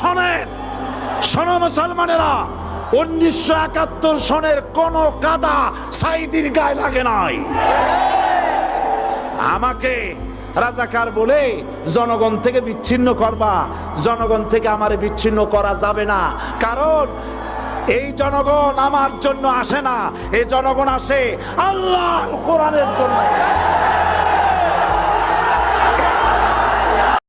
সনের সন মুসলমানেরা, উনিশশো একাত্তর সনের কোন কাদা লাগে আমাকে রাজাকার বলে জনগণ থেকে বিচ্ছিন্ন করবা, জনগণ থেকে আমার বিচ্ছিন্ন করা যাবে না। কারণ এই জনগণ আমার জন্য আসে না, এই জনগণ আসে আল্লাহ কোরআনের জন্য।